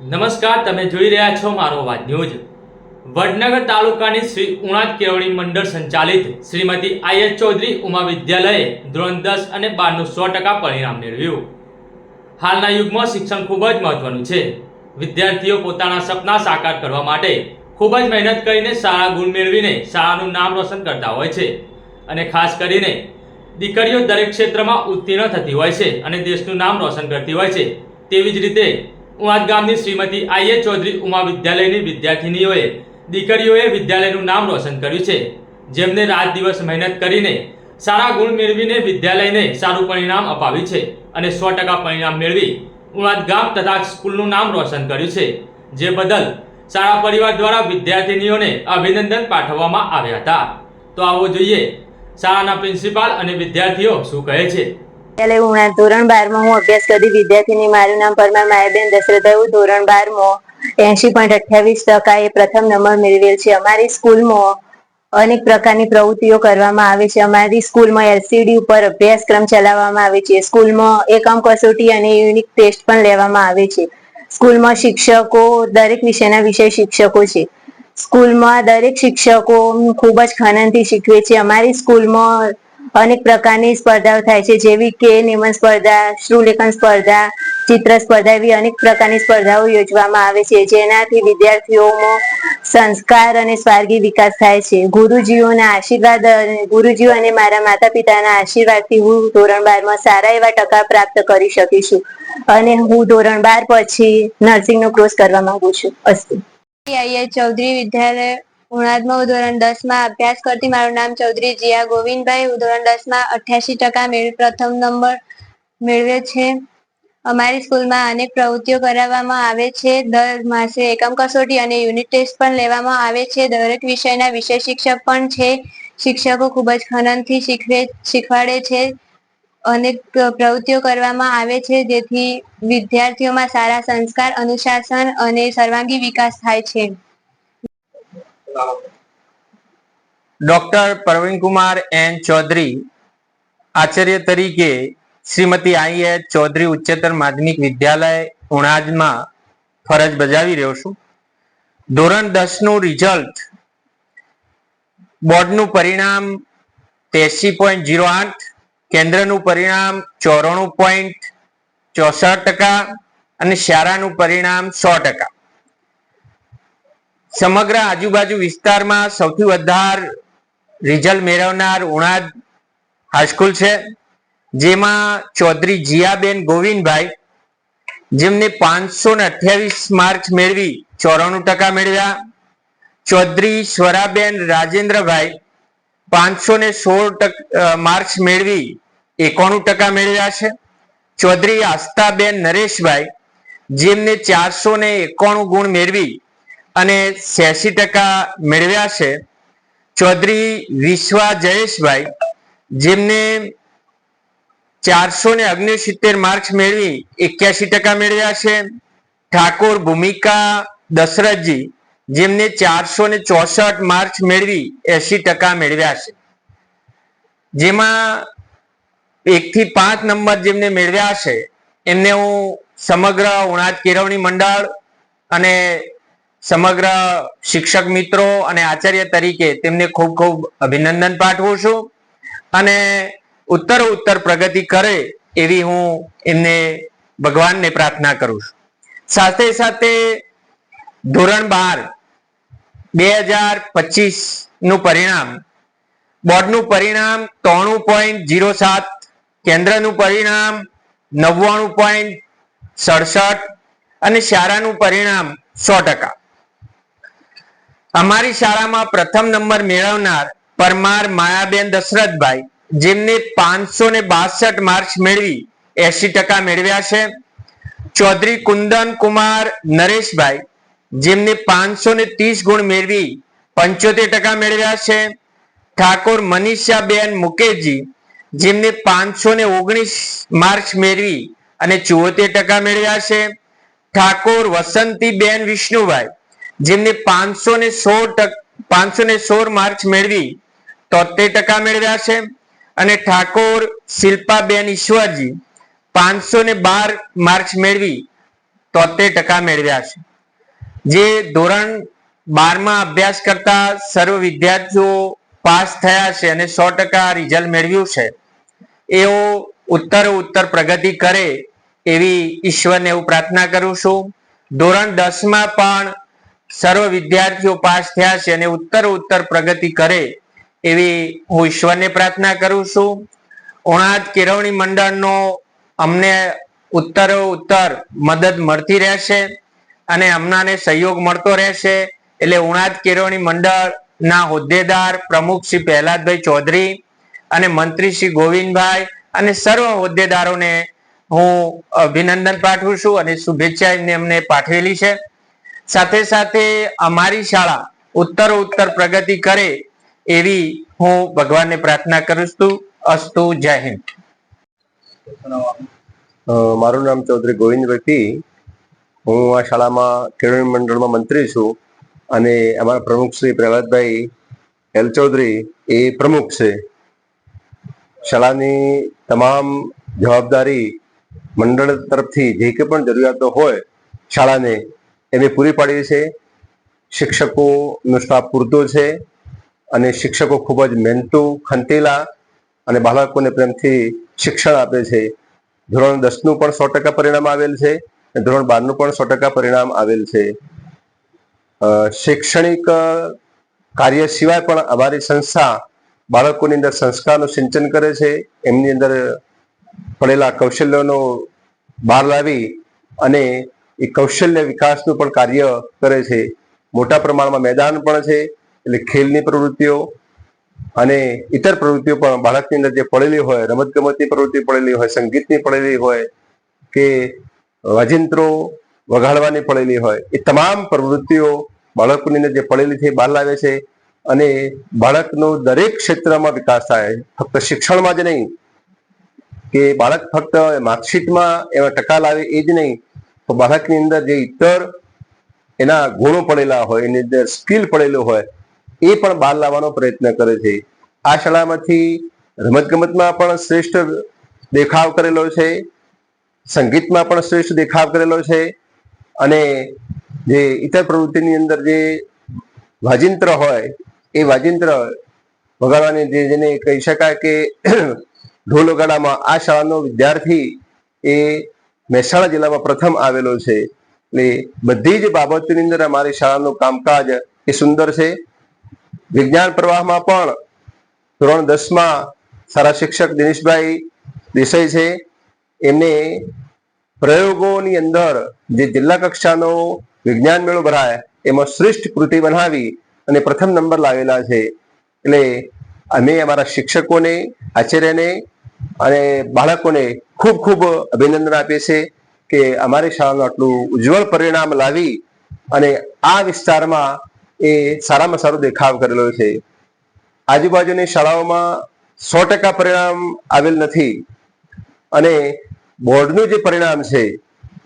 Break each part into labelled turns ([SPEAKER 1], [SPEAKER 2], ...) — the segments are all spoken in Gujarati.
[SPEAKER 1] નમસ્કાર, તમે જોઈ રહ્યા છો મારો વાત ન્યૂઝ. વડનગર તાલુકાની શ્રી ઉણાદ કેળવણી મંડળ સંચાલિત શ્રીમતી આઈ એચ ચૌધરી ઉમા વિદ્યાલયે ધોરણ દસ અને બારનું સો ટકા પરિણામ મેળવ્યું. હાલના યુગમાં શિક્ષણ ખૂબ જ મહત્વનું છે. વિદ્યાર્થીઓ પોતાના સપના સાકાર કરવા માટે ખૂબ જ મહેનત કરીને સારા ગુણ મેળવીને શાળાનું નામ રોશન કરતા હોય છે. અને ખાસ કરીને દીકરીઓ દરેક ક્ષેત્રમાં ઉત્તીર્ણ થતી હોય છે અને દેશનું નામ રોશન કરતી હોય છે. તેવી જ રીતે ઉવાદ ગામની શ્રીમતી આઈએ ચૌધરી ઉમા વિદ્યાલયની વિદ્યાર્થિનીઓએ દીકરીઓએ વિદ્યાલયનું નામ રોશન કર્યું છે, જેમને રાત દિવસ મહેનત કરીને સારા ગુણ મેળવીને વિદ્યાલયને સારું પરિણામ અપાવ્યું છે અને સો ટકા પરિણામ મેળવી ઉણાદ ગામ તથા સ્કૂલનું નામ રોશન કર્યું છે, જે બદલ શાળા પરિવાર દ્વારા વિદ્યાર્થિનીઓને અભિનંદન પાઠવવામાં આવ્યા હતા. તો આવો જોઈએ, શાળાના પ્રિન્સિપાલ અને વિદ્યાર્થીઓ શું કહે છે?
[SPEAKER 2] એટલે હું ધોરણ બારમાં હું અભ્યાસ કરતી વિદ્યાર્થીની મારું નામ પરમાર માયાબેન દશરથ હું ધોરણ બારમાં એસી પોઈન્ટ અઠ્યાવીસ ટકા એ પ્રથમ નંબર મેળવેલ છે. અમારી સ્કૂલમાં અનેક પ્રકારની પ્રવૃત્તિઓ કરવામાં આવે છે. અમારી સ્કૂલમાં એલસીડી ઉપર અભ્યાસક્રમ ચલાવવામાં આવે છે. સ્કૂલમાં એકમ કસોટી અને યુનિક ટેસ્ટ પણ લેવામાં આવે છે. સ્કૂલમાં શિક્ષકો દરેક વિષયના વિષય શિક્ષકો છે. સ્કૂલમાં દરેક શિક્ષકો ખૂબ જ ખનનથી શીખવે છે. અમારી સ્કૂલમાં અનેક પ્રકારની સ્પર્ધાઓ થાય છે. જેવી કે નિબંધ સ્પર્ધા, શ્રુલેખન સ્પર્ધા, ચિત્ર સ્પર્ધા એવી અનેક પ્રકારની સ્પર્ધાઓ યોજવામાં આવે છે. જેનાથી વિદ્યાર્થીઓમાં સંસ્કાર અને સ્વાર્ગી વિકાસ થાય છે. ગુરુજીઓના આશીર્વાદ ગુરુજીઓ અને મારા માતા પિતાના આશીર્વાદથી હું ધોરણ બારમાં સારા એવા ટકા પ્રાપ્ત કરી શકીશું અને હું ધોરણ બાર પછી નર્સિંગનો કોર્સ કરવા માંગુ છું. અસ્તુ.
[SPEAKER 3] આઈએચ ચૌધરી વિદ્યાલય ઉણાદમાં હું ધોરણ દસમાં અભ્યાસ કરતી મારું નામ ચૌધરી જીયા ગોવિંદભાઈ. હું ધોરણ દસમાં અઠ્યાસી ટકા મેળવી પ્રથમ નંબર મેળવ્યો છે. અમારી સ્કૂલમાં અનેક પ્રવૃત્તિઓ કરાવવામાં આવે છે. દર માસે એકમ કસોટી અને યુનિટ ટેસ્ટ પણ લેવામાં આવે છે. દરેક વિષયના વિષય શિક્ષક પણ છે. શિક્ષકો ખૂબ જ ખનનથી શીખવે, શીખવાડે છે. અનેક પ્રવૃત્તિઓ કરવામાં આવે છે. જેથી વિદ્યાર્થીઓમાં સારા સંસ્કાર, અનુશાસન અને સર્વાંગી વિકાસ થાય છે.
[SPEAKER 4] ડોક્ટર પ્રવીણકુમાર એન ચૌધરી આચાર્ય તરીકે શ્રીમતી આઈ. એચ. ચૌધરી ઉચ્ચતર માધ્યમિક વિદ્યાલય ઉણાજમાં ફરજ બજાવી રહ્યો છું. ધોરણ દસનું રિઝલ્ટ બોર્ડનું પરિણામ તેસી પોઈન્ટ જીરો આઠ, કેન્દ્રનું પરિણામ ચોરાણું પોઈન્ટ ચોસઠ ટકા અને શાળાનું પરિણામ સો ટકા. સમગ્ર આજુબાજુ વિસ્તારમાં સૌથી વધારે રિઝલ્ટ મેળવનાર ઉણાદ હાઈસ્કૂલ છે, જેમાં ચૌધરી જીયાબેન ગોવિંદભાઈ, જેમને પાંચસો ને અઠ્યાવીસ માર્ક્સ મેળવી ચોરાણું ટકા મેળવ્યા. ચૌધરી સ્વરાબેન રાજેન્દ્રભાઈ પાંચસો ને સોળ માર્ક્સ મેળવી એકોણું ટકા મેળવ્યા છે. ચૌધરી આસ્થાબેન નરેશભાઈ, જેમને ચારસો ને એકોણું ગુણ મેળવી અને છ્યાસી ટકા મેળવ્યા છે ચૌધરી વિશ્વા જયેશભાઈ, જેમને ચારસો ને અગ્નિસિત્તેર માર્ક્સ મેળવી એક્યાસી ટકા મેળવ્યા છે. ઠાકોર ભૂમિકા દશરથજી, જેમને ચારસો ને ચોસઠ માર્ક્સ મેળવી એસી ટકા મેળવ્યા છે. જેમાં એક થી પાંચ નંબર જેમને મેળવ્યા છે, એમને હું સમગ્ર ઉણાદ કેળવણી મંડળ અને સમગ્ર શિક્ષક મિત્રો અને આચાર્ય તરીકે તેમને ખૂબ ખૂબ અભિનંદન પાઠવું છું. અને ઉત્તર ઉત્તર પ્રગતિ કરે એવી હું એમને ભગવાનને પ્રાર્થના કરું છું. સાથે સાથે ધોરણ બાર બે હજાર પચીસનું પરિણામ, બોર્ડનું પરિણામ ત્રણું પોઈન્ટ જીરો સાત, કેન્દ્રનું પરિણામ નવ્વાણું પોઈન્ટ સડસઠ અને શાળાનું પરિણામ સો ટકા. અમારી શાળામાં પ્રથમ નંબર મેળવનાર પરમાર માયાબેન દશરથભાઈ, જેમને પાંચસો ને બાસઠ માર્ક્સ મેળવી એસી ટકા મેળવ્યા છે. ચૌધરી કુંદન કુમાર નરેશભાઈ, જેમને પાંચસો ને ત્રીસ ગુણ મેળવી પંચોતેર ટકા મેળવ્યા છે. ઠાકોર મનીષાબેન મુકેશજી, જેમને પાંચસો ને ઓગણીસ માર્ક્સ મેળવી અને ચુઓતેર ટકા મેળવ્યા છે. ઠાકોર વસંતીબેન વિષ્ણુભાઈ જેમને પાંચસો ને સોળ પાંચસો ને સોળ માર્ક્સ મેળવી, તોતેર ટકા મેળવ્યા છે. અને ઠાકોર શિલ્પાબેન ઈશ્વરજી પાંચસો ને બાર માર્ક્સ મેળવી, તોતેર ટકા મેળવ્યા છે. જે ધોરણ બારમાં અભ્યાસ કરતા સર્વ વિદ્યાર્થીઓ પાસ થયા છે અને સો ટકા રિઝલ્ટ મેળવ્યું છે. એઓ ઉત્તર ઉત્તર પ્રગતિ કરે એવી ઈશ્વરને હું પ્રાર્થના કરું છું. ધોરણ દસમાં પણ સર્વ વિદ્યાર્થીઓ પાસ થયા છે અને ઉત્તર ઉત્તર પ્રગતિ કરે એવી હું ઈશ્વરને પ્રાર્થના કરું છું. ઓણાદ કેળવણી મંડળનો અમને ઉત્તર ઉત્તર મદદ મળતી રહેશે અને અમનાને સહયોગ મળતો રહેશે. એટલે ઉણાદ કેળવણી મંડળના હોદ્દેદાર પ્રમુખ શ્રી પ્રહલાદભાઈ ચૌધરી અને મંત્રી શ્રી ગોવિંદભાઈ અને સર્વ હોદ્દેદારોને હું અભિનંદન પાઠવું છું અને શુભેચ્છા એમને અમને પાઠવેલી છે. સાથે સાથે અમારી શાળા ઉત્તર ઉત્તર પ્રગતિ કરે એવી હું ભગવાનને પ્રાર્થના કરું છું. અસ્તુ, જય હિન્દ.
[SPEAKER 5] મારું નામ ચૌધરી ગોવિંદ વ્યક્તિ હું આ શાળામાં કેળવણી મંડળમાં મંત્રી છું અને અમારા પ્રમુખ શ્રી પ્રહલાદભાઈ એલ ચૌધરી એ પ્રમુખ છે. શાળાની તમામ જવાબદારી મંડળ તરફથી જે કંઈ પણ જરૂરિયાતો હોય શાળાને એની પૂરી પાડી છે. શિક્ષકોનો સ્ટાફ પૂરતો છે અને શિક્ષકો ખૂબ જ મહેનતુ, ખંતેલા અને બાળકોને પ્રેમથી શિક્ષણ આપે છે. ધોરણ દસનું પણ સો ટકા પરિણામ આવેલ છે અને ધોરણ બારનું પણ સો ટકા પરિણામ આવેલ છે. શૈક્ષણિક કાર્ય સિવાય પણ અમારી સંસ્થા બાળકોની અંદર સંસ્કારનું સિંચન કરે છે. એમની અંદર પડેલા કૌશલ્યોનો બહાર લાવી અને એ કૌશલ્ય વિકાસનું પણ કાર્ય કરે છે. મોટા પ્રમાણમાં મેદાન પણ છે, એટલે ખેલની પ્રવૃત્તિઓ અને ઇતર પ્રવૃત્તિઓ પણ બાળકની અંદર જે પડેલી હોય રમત ગમતની પ્રવૃત્તિ પડેલી હોય, સંગીતની પડેલી હોય કે વાજિંત્રો વગાડવાની પડેલી હોય, એ તમામ પ્રવૃત્તિઓ બાળકોની અંદર જે પડેલી છે બહાર લાવે છે અને બાળકનો દરેક ક્ષેત્રમાં વિકાસ થાય. ફક્ત શિક્ષણમાં જ નહીં, કે બાળક ફક્ત માર્કશીટમાં એવા ટકા લાવે એ જ નહીં તો બાળકની અંદર જે ઇતર એના ગુણો પડેલા હોય, એની અંદર સ્કિલ પડેલો હોય, એ પણ બહાર લાવવાનો પ્રયત્ન કરે છે. આ શાળામાંથી રમતગમતમાં પણ શ્રેષ્ઠ દેખાવ કરેલો છે. સંગીતમાં પણ શ્રેષ્ઠ દેખાવ કરેલો છે. અને જે ઇતર પ્રવૃત્તિની અંદર જે વાજિંત્ર હોય, એ વાજિંત્ર વગાડવાની જે જેને કહી શકાય કે ઢોલ વગાડામાં આ શાળાનો વિદ્યાર્થી એ મહેસાણા જિલ્લામાં પ્રથમ આવેલો છે. એટલે બધી જ બાબતોની અંદર અમારી શાળાનું કામકાજ એ સુંદર છે. વિજ્ઞાન પ્રવાહમાં પણ ધોરણ દસમાં સારા શિક્ષક દિનેશભાઈ દેસાઈ છે. એમને પ્રયોગોની અંદર જે જિલ્લા કક્ષાનો વિજ્ઞાન મેળો ભરાય, એમાં શ્રેષ્ઠ કૃતિ બનાવી અને પ્રથમ નંબર લાવેલા છે. એટલે અમે અમારા શિક્ષકોને, આચાર્યને અને બાળકોને ખૂબ ખૂબ અભિનંદન આપીએ છીએ કે અમારી શાળાનું આટલું ઉજ્જવળ પરિણામ લાવી અને આ વિસ્તારમાં એ સારામાં સારો દેખાવ કરેલો છે. આજુબાજુની શાળાઓમાં સો ટકા પરિણામ આવેલ નથી અને બોર્ડનું જે પરિણામ છે,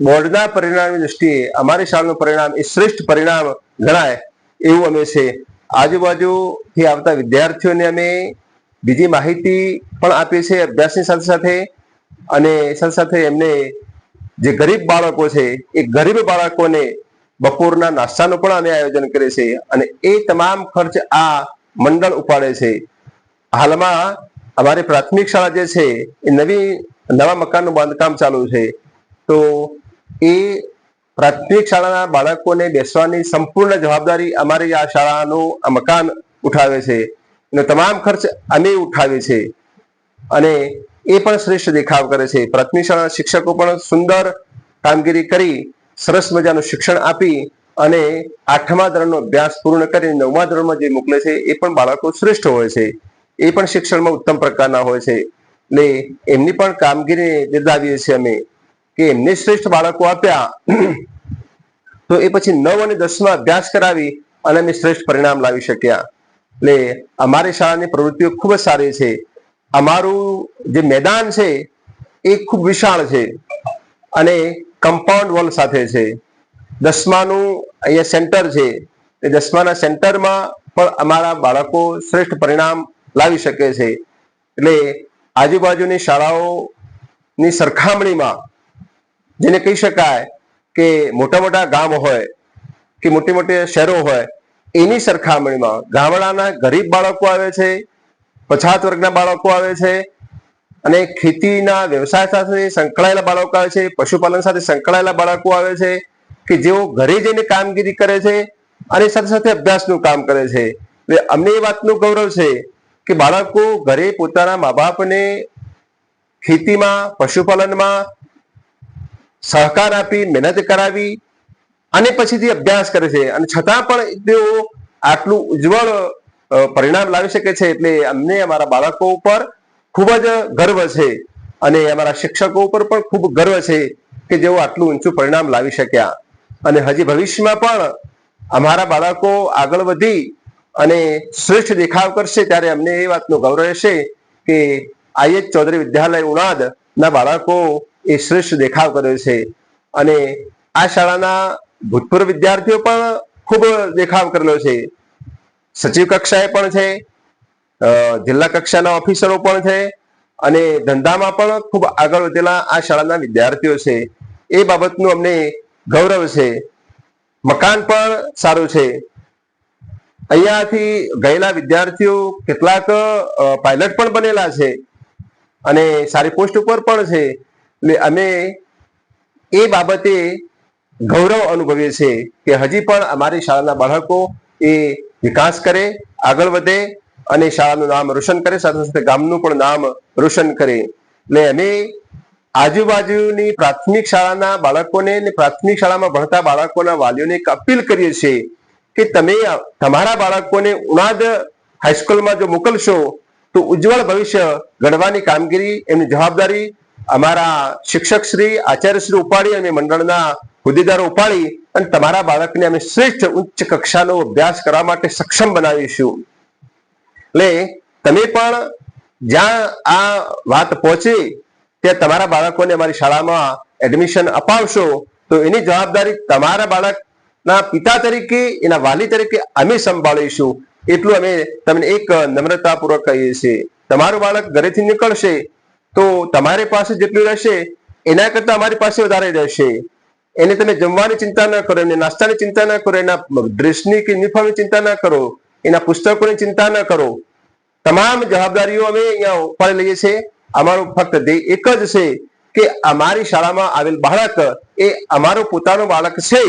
[SPEAKER 5] બોર્ડના પરિણામની દૃષ્ટિએ અમારી શાળાનું પરિણામ એ શ્રેષ્ઠ પરિણામ ગણાય એવું અમે છે. આજુબાજુથી આવતા વિદ્યાર્થીઓને અમે બીજી માહિતી પણ આપે છે અભ્યાસની સાથે સાથે અને સાથે સાથે એમને જે ગરીબ બાળકો છે, એ ગરીબ બાળકોને બપોરના નાસ્તાનું પણ અમે આયોજન કરે છે અને એ તમામ ખર્ચ આ મંડળ ઉપાડે છે. હાલમાં અમારી પ્રાથમિક શાળા જે છે, એ નવી, નવા મકાનનું બાંધકામ ચાલુ છે. તો એ પ્રાથમિક શાળાના બાળકોને બેસવાની સંપૂર્ણ જવાબદારી અમારી આ શાળાનું આ મકાન ઉઠાવે છે. એનો તમામ ખર્ચ અમે ઉઠાવીએ છીએ. અને એ પણ શ્રેષ્ઠ દેખાવ કરે છે. પ્રાથમિક શાળાના શિક્ષકો પણ સુંદર કામગીરી કરી, સરસ મજાનું શિક્ષણ આપી અને આઠમા ધોરણનો અભ્યાસ પૂર્ણ કરી નવમા ધોરણમાં જે મોકલે છે એ પણ બાળકો શ્રેષ્ઠ હોય છે. એ પણ શિક્ષણમાં ઉત્તમ પ્રકારના હોય છે. એટલે એમની પણ કામગીરી બિરદાવીએ છીએ અમે કે એમને શ્રેષ્ઠ બાળકો આપ્યા. તો એ પછી નવ અને દસમાં અભ્યાસ કરાવી અને અમે શ્રેષ્ઠ પરિણામ લાવી શક્યા. એટલે અમારી શાળાની પ્રવૃત્તિઓ ખૂબ જ સારી છે. અમારું જે મેદાન છે એ ખૂબ વિશાળ છે અને કમ્પાઉન્ડ વોલ સાથે છે. દસમાનું અહીંયા સેન્ટર છે. એ દસમાના સેન્ટરમાં પણ અમારા બાળકો શ્રેષ્ઠ પરિણામ લાવી શકે છે. એટલે આજુબાજુની શાળાઓની સરખામણીમાં જેને કહી શકાય કે મોટા મોટા ગામ હોય કે મોટી મોટી શહેરો હોય એની સરખામણીમાં ગામડાના ગરીબ બાળકો આવે છે, પછાત વર્ગના બાળકો આવે છે અને ખેતીના વ્યવસાય સાથે સંકળાયેલા બાળકો આવે છે, પશુપાલન સાથે સંકળાયેલા બાળકો આવે છે કે જેઓ ઘરે જઈને કામગીરી કરે છે અને સાથે સાથે અભ્યાસનું કામ કરે છે. એટલે અમને એ વાતનું ગૌરવ છે કે બાળકો ઘરે પોતાના મા બાપને ખેતીમાં, પશુપાલનમાં સહકાર આપી, મહેનત કરાવી અને પછીથી અભ્યાસ કરે છે. અને છતાં પણ તેઓ આટલું ઉજ્જવળ પરિણામ લાવી શકે છે એટલે અમને અમારા બાળકો ઉપર ખૂબ જ ગર્વ છે. અને અમારા શિક્ષકો ઉપર પણ ખૂબ ગર્વ છે કે જેઓ આટલું ઊંચું પરિણામ લાવી શક્યા. અને હજી ભવિષ્યમાં પણ અમારા બાળકો આગળ વધી અને શ્રેષ્ઠ દેખાવ કરશે ત્યારે અમને એ વાતનો ગૌરવ રહેશે કે આઈએચ ચૌધરી વિદ્યાલય ઉણાદ ના બાળકો એ શ્રેષ્ઠ દેખાવ કર્યો છે. અને આ શાળાના ભૂતપૂર્વ વિદ્યાર્થીઓ પણ ખૂબ દેખાવ કરેલો છે. સચિવ કક્ષાએ પણ છે જિલ્લા કક્ષાના ઓફિસરો પણ છે અને ધંધામાં પણ ખૂબ આગળ વધેલા આ શાળાના વિદ્યાર્થીઓ છે. એ બાબતનું અમને ગૌરવ છે. મકાન પણ સારું છે. અહીંયાથી ગયેલા વિદ્યાર્થીઓ કેટલાક પાયલટ પણ બનેલા છે અને સારી પોસ્ટ ઉપર પણ છે. એટલે અમે એ બાબતે ગૌરવ અનુભવીએ છીએ કે હજી પણ અમારી શાળાના બાળકો એ વિકાસ કરે, આગળ વધે અને શાળાનું નામ રોશન કરે, સાથે સાથે ગામનું પણ નામ રોશન કરે. એટલે અમે આજુબાજુની પ્રાથમિક શાળાના બાળકોને અને પ્રાથમિક શાળામાં ભણતા બાળકોના વાલીઓને એક અપીલ કરીએ છીએ કે તમે તમારા બાળકોને ઉનાદ હાઈસ્કૂલમાં જો મોકલશો, તો ઉજ્જવળ ભવિષ્ય ઘડવાની કામગીરી, એમની જવાબદારી અમારા શિક્ષક શ્રી આચાર્ય શ્રી ઉપાડી અને મંડળના હોદ્દેદારો ઉપાડી અને તમારા બાળકને અમે શ્રેષ્ઠ ઉચ્ચ કક્ષાનો અભ્યાસ કરવા માટે સક્ષમ બનાવીશું. એટલે તમે પણ જ્યાં આ વાત પહોંચે, ત્યાં તમારા બાળકોને અમારી શાળામાં એડમિશન અપાવશો, તો એની જવાબદારી તમારા બાળકના પિતા તરીકે, એના વાલી તરીકે અમે સંભાળીશું. એટલું અમે તમને એક નમ્રતાપૂર્વક કહીએ છીએ. તમારું બાળક ઘરેથી નીકળશે, તો તમારી પાસે જેટલું રહેશે, એના કરતા અમારી પાસે વધારે રહેશે. એને તમે જમવાની ચિંતા ના કરો એને નાસ્તાની ચિંતા ના કરો, એના ડ્રેસની કે યુનિફોર્મની ચિંતા ના કરો, એના પુસ્તકોની ચિંતા ના કરો. તમામ જવાબદારીઓ અમે અહીંયા ઉપાડી લઈએ છીએ. અમારું ફક્ત ધ્યેય એક જ છે કે અમારી શાળામાં આવેલ બાળક એ અમારો પોતાનો બાળક છે.